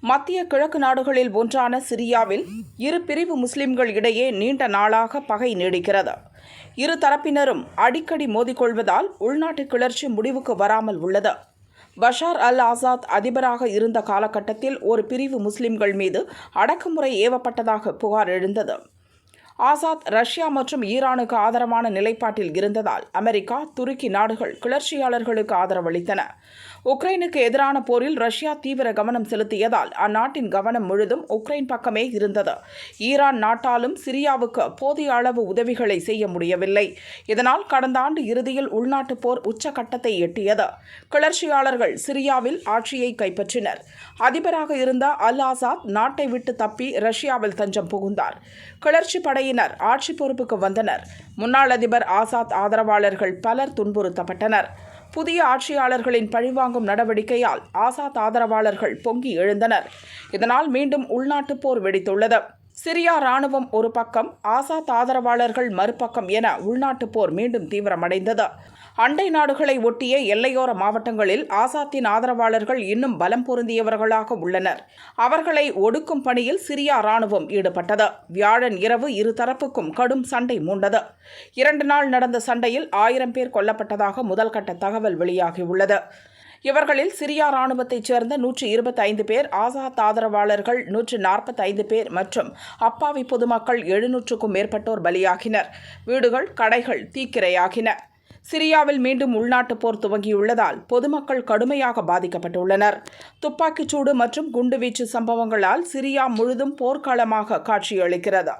மத்திய கிழக்கு நாடுகளில் ஒன்றான சிரியாவில் இரு பிரிவு முஸ்லிம்கள் இடையே நீண்ட நாளாக பகை நீடிக்கிறது. இரு தரப்பினரும் அடிக்கடி மோதிக்கொள்வதால் உள்நாட்டு கிளர்ச்சி முடிவுக்கு வராமல் உள்ளது. பஷார் அல் ஆசாத் அதிபராக இருந்த காலகட்டத்தில் ஒரு பிரிவு முஸ்லிம்கள் மீது அடக்குமுறை ஏவப்பட்டதாக புகார் எழுந்தது. ஆசாத் ரஷ்யா மற்றும் ஈரானுக்கு ஆதரவான நிலைப்பாட்டில் இருந்ததால் அமெரிக்கா துருக்கி நாடுகள் கிளர்ச்சியாளர்களுக்கு ஆதரவளித்தன. உக்ரைனுக்கு எதிரான போரில் ரஷ்யா தீவிர கவனம் செலுத்தியதால் அந்நாட்டின் கவனம் முழுதும் உக்ரைன் பக்கமே இருந்தது. ஈரான் நாட்டாலும் சிரியாவுக்கு போதிய அளவு உதவிகளை செய்ய முடியவில்லை. இதனால் கடந்த ஆண்டு இறுதியில் உள்நாட்டு போர் உச்சகட்டத்தை எட்டியது. கிளர்ச்சியாளர்கள் சிரியாவில் ஆட்சியை கைப்பற்றினர். அதிபராக இருந்த அல் ஆசாத் நாட்டை விட்டு தப்பி ரஷ்யாவில் தஞ்சம் புகுந்தார். கிளர்ச்சி படையினர் ஆட்சி பொறுப்புக்கு வந்தனர். முன்னாள் அதிபர் ஆசாத் ஆதரவாளர்கள் பலர் துன்புறுத்தப்பட்டனர். புதிய ஆட்சியாளர்களின் பழிவாங்கும் நடவடிக்கையால் ஆசாத் ஆதரவாளர்கள் பொங்கி எழுந்தனர். இதனால் மீண்டும் உள்நாட்டு போர் வெடித்துள்ளது. சிரியா ராணுவம் ஒரு பக்கம் ஆசாத் ஆதரவாளர்கள் மறுபக்கம் என உள்நாட்டு போர் மீண்டும் தீவிரமடைந்தது. அண்டை நாடுகளை ஒட்டிய எல்லையோர மாவட்டங்களில் ஆசாத்தின் ஆதரவாளர்கள் இன்னும் பலம் பொருந்தியவர்களாக உள்ளனர். அவர்களை ஒடுக்கும் பணியில் சிரியா ராணுவம் ஈடுபட்டது. வியாழன் இரவு இரு தரப்புக்கும் கடும் சண்டை மூண்டது. இரண்டு நாள் நடந்த சண்டையில் ஆயிரம் பேர் கொல்லப்பட்டதாக முதல்கட்ட தகவல் வெளியாகியுள்ளது. இவர்களில் சிரியா ராணுவத்தைச் சேர்ந்த நூற்றி இருபத்தைந்து பேர் ஆசாத் ஆதரவாளர்கள் நூற்று நாற்பத்தைந்து பேர் மற்றும் அப்பாவி பொதுமக்கள் எழுநூற்றுக்கும் மேற்பட்டோர் பலியாகினர். வீடுகள் கடைகள் தீக்கிரையாகின. சிரியாவில் மீண்டும் உள்நாட்டு போர் துவங்கியுள்ளதால் பொதுமக்கள் கடுமையாக பாதிக்கப்பட்டுள்ளனர். துப்பாக்கிச்சூடு மற்றும் குண்டுவீச்சு சம்பவங்களால் சிரியா முழுதும் போர்க்களமாக காட்சியளிக்கிறது.